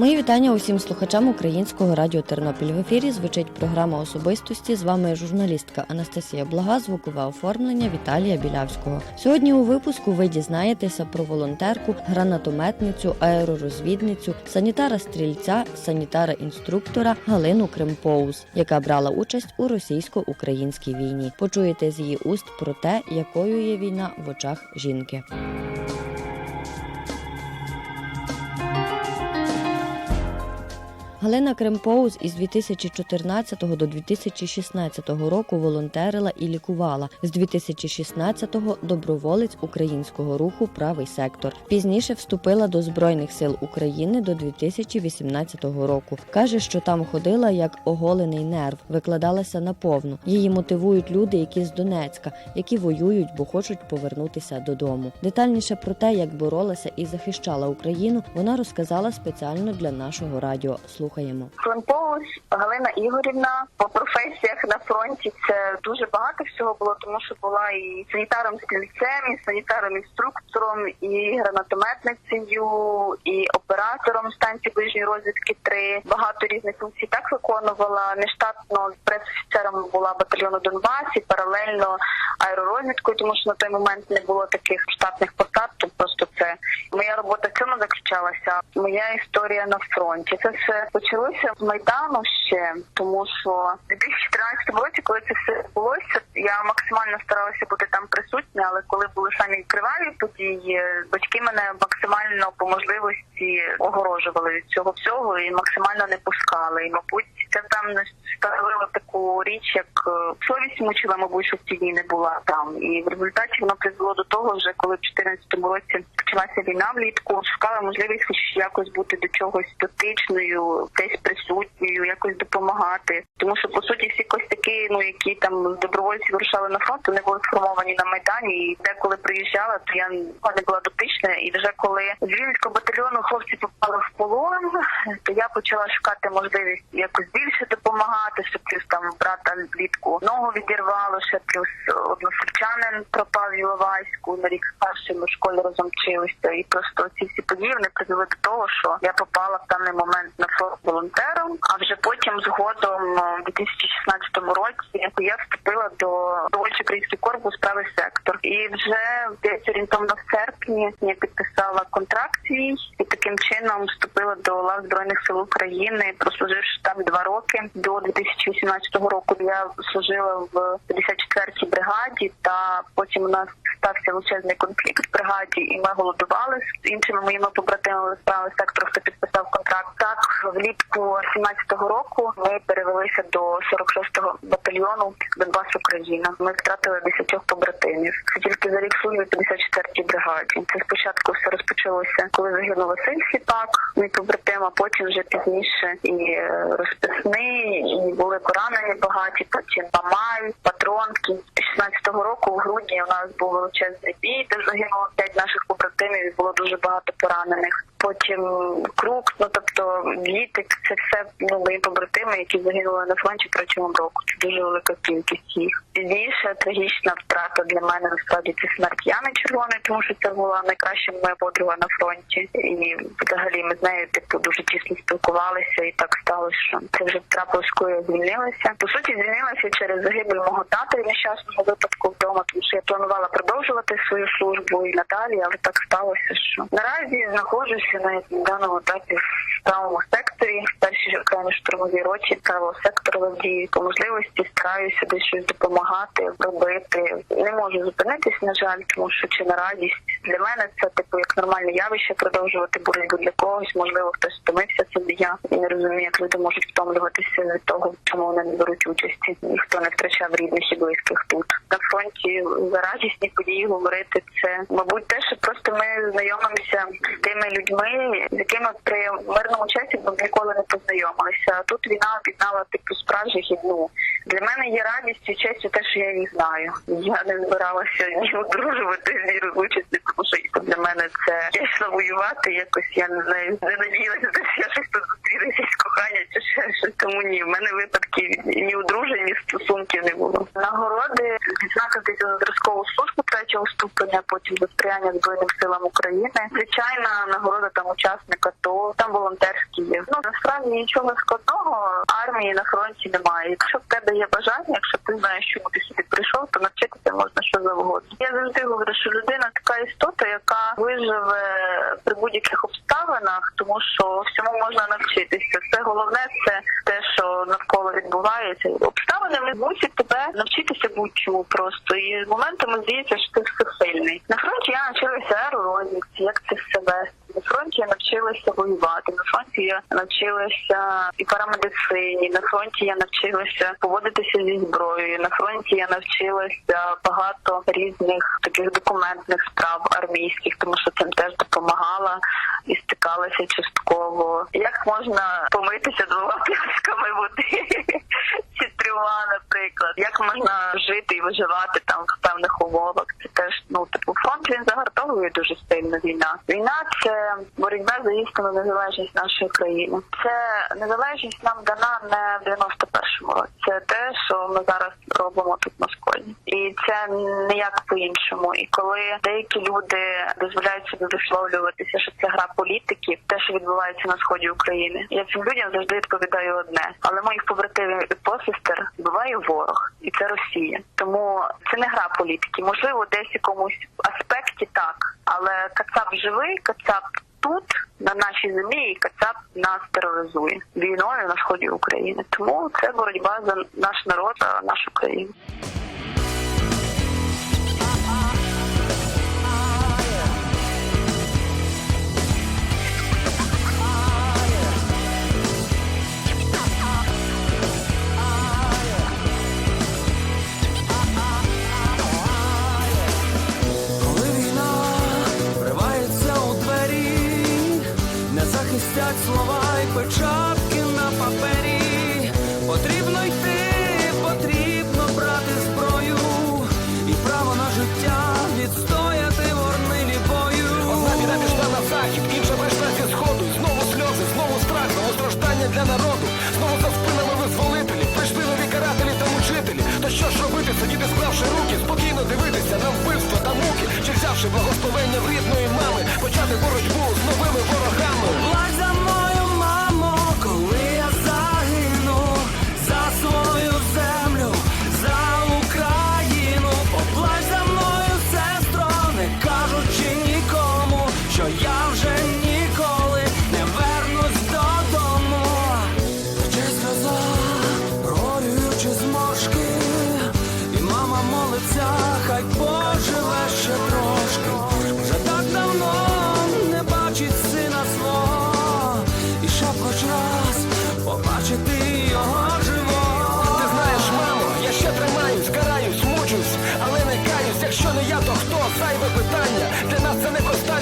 Мої вітання усім слухачам українського радіо Тернопіль. В ефірі звучить програма особистості. З вами журналістка Анастасія Блага, звукове оформлення Віталія Білявського. Сьогодні у випуску ви дізнаєтеся про волонтерку, гранатометницю, аеророзвідницю, санітара-стрільця, санітара-інструктора Галину Кримпоус, яка брала участь у російсько-українській війні. Почуєте з її уст про те, якою є війна в очах жінки. Галина Кремпоуз із 2014 до 2016 року волонтерила і лікувала. З 2016-го доброволець українського руху Правий сектор. Пізніше вступила до Збройних сил України до 2018 року. Каже, що там ходила як оголений нерв, викладалася наповну. Її мотивують люди, які з Донецька, які воюють, бо хочуть повернутися додому. Детальніше про те, як боролася і захищала Україну, вона розказала спеціально для нашого радіо. Слухаємо. Климпович Галина Ігорівна по професіях на фронті це дуже багато всього було, тому що була і санітаром стрільцем, і санітаром інструктором, і гранатометницею, і оператором станції ближньої розвідки 3 Багато різних функцій так виконувала. Нештатно пресофіцером була батальйону Донбас і паралельно аеророзвідкою, тому що на той момент не було таких штатних посад. То просто це моя робота в цьому заключалася. Моя історія на фронті. Це все почалося з майдану ще, тому що в 2014 році, коли це все відбулося, я максимально старалася бути там присутня, але коли були самі криваві події, батьки мене максимально по можливості огорожували від цього всього і максимально не пускали. І мабуть, це там не ставило річ, як е, совість мучила, мабуть, що в ті дні не була там. І в результаті воно призвело до того, вже коли в 2014 році почалася війна влітку, шукала можливість хоч якось бути до чогось дотичною, десь присутньою, якось допомагати. Тому що по суті всі костяки, ну які там добровольці вирушали на фронт, вони були сформовані на майдані. І деколи приїжджала, то я не була дотична. І вже коли з батальйону хлопці попали в полон, то я почала шукати можливість якось більше допомагати, що плюс там брата влітку ногу відірвало, ще плюс односельчанин пропав в Іловайську на рік старший, ми школі разом вчилися. І просто ці всі події вони призвели до того, що я попала в даний момент на фронт волонтером. А вже потім згодом у 2016 році я вступила до довольчий український корпус правий сектор. І вже десь орієнтовно в серпні я підписала контракт свій і таким чином вступила до лав збройних сил України, прослуживши там два роки до 2018 року. Я служила в 54-й бригаді, та потім у нас стався величезний конфлікт в бригаді, і ми голодували з іншими моїми побратимами з правого сектору, хто підписав контракт. Так влітку 17-го року ми перевелися до 46-го батальйону Донбас Україна. Ми втратили 10 побратимів. Тільки за рік служби в 54-й бригаді. Це спочатку все розпочалося, коли загинув Василь Сіпак, мій побратим, а потім вже пізніше і е, розписний, і були поранені багаті. Потім Мамай, Патронки. З 16-го року в грудні у нас був величезний бій, де загинуло 5 наших побратимів. і Було дуже багато поранених. Потім круг, ну тобто Вітик, це все ну мої побратими, які загинули на фронті протягом року. Це дуже велика кількість їх. Пізніше трагічна втрата для мене насправді це смерть Яни Червоної, тому що це була найкраща моя подруга на фронті. І взагалі ми з нею типу дуже тісно спілкувалися, і так сталося, що це вже трапилось, коли я звільнилася. По суті, звільнилася через загибель мого тата і нещасного випадку вдома, тому що я планувала продовжувати свою службу і надалі, але так сталося, що наразі знаходжуся на даному етапі в правому секторі, перші окремі штурмові роті правого сектору Лаврії. По можливості стараюся десь щось допомагати, робити. Не можу зупинитись, на жаль, тому що чи на радість для мене це типу як нормальне явище продовжувати боротьбу для когось. Можливо, хтось втомився не я і не розумію, як люди можуть втомлюватися від того, чому вони не беруть участі. Ніхто не втрачав рідних і близьких тут на фронті. За радісні події говорити це, мабуть, те, що просто ми знайомимося з тими людьми, з якими при мирному часі б ніколи не познайомилися. А тут війна об'єднала типу справжніх і ну для мене є радістю честю те, що я їх знаю. Я не збиралася ні одружувати, ні розлучити, тому що для мене це чесно воювати. Якось я не знаю, не надіялася, що я щось тут зустріла якесь кохання чи ще щось. Тому ні, в мене випадків ні одружень, ні стосунків не було. Нагороди відзнакатися за зразкову службу третього ступеня, потім за сприяння Збройним силам України. Звичайна нагорода там учасника, то там волонтерські є. Ну насправді нічого складного армії на фронті немає. Якщо в тебе є бажання, якщо ти знаєш, чому ти сюди прийшов, то навчитися можна що завгодно. Я завжди говорю, що людина така істота, яка виживе при будь-яких обставинах, тому що всьому можна навчитися. Це головне, це те, що навколо відбувається. Обставини мусять тебе навчитися будь-чому просто. І моментами здається, що ти всесильний. На фронті я навчилася аеророзвідці, як це все вести. На фронті я навчилася воювати. На фронті я навчилася і парамедицині. На фронті я навчилася поводитися зі зброєю. На фронті я навчилася багато різних таких документних справ армійських, тому що цим теж допомагала і стикалася частково. Як можна помитися двома пляшками води чи трьома, наприклад, як можна жити і виживати там в певних умовах? Це теж ну типу фронт він загартовує дуже сильно війна. Війна це боротьба за істинну незалежність нашої країни. Це незалежність нам дана не в 91-му році. Це те, що ми зараз робимо тут на сході, і це ніяк по-іншому. І коли деякі люди дозволяють собі висловлюватися, що це гра політиків, те, що відбувається на сході України, я цим людям завжди відповідаю одне, але моїх побратимів і посестер вбиває ворог, і це Росія. Тому це не гра політики. Можливо, десь якомусь аспекті так, але Кацап живий, Кацап тут на нашій землі і Кацап нас тероризує війною на сході України. Тому це боротьба за наш народ, нашу країну. Життя відстояти ворнилі бою. Одна біда пішла на захід, інша прийшла зі сходу. Знову сльози, знову страх, знову страждання для народу. Знову за спинами визволителі, прийшли нові карателі та мучителі. То що ж робити, сидіти склавши руки, спокійно дивитися на вбивства та муки, чи взявши благословення в рідної мами,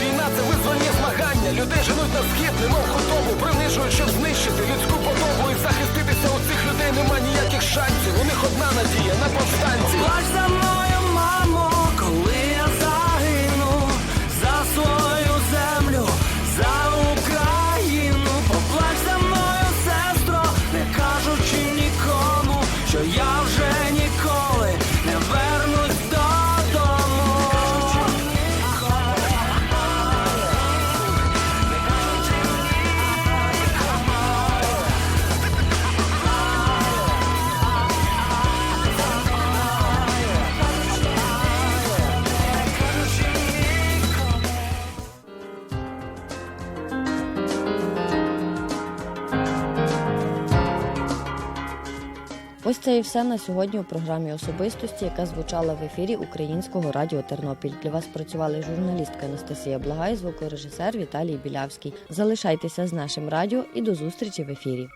війна, це визвольні змагання. Людей женуть на схід, немов готову, принижують, щоб знищити людську подобу і захиститися у цих людей нема ніяких шансів. У них одна надія на повстанців. Ось це і все на сьогодні у програмі особистості, яка звучала в ефірі Українського радіо Тернопіль. Для вас працювали журналістка Анастасія Благай, звукорежисер Віталій Білявський. Залишайтеся з нашим радіо і до зустрічі в ефірі.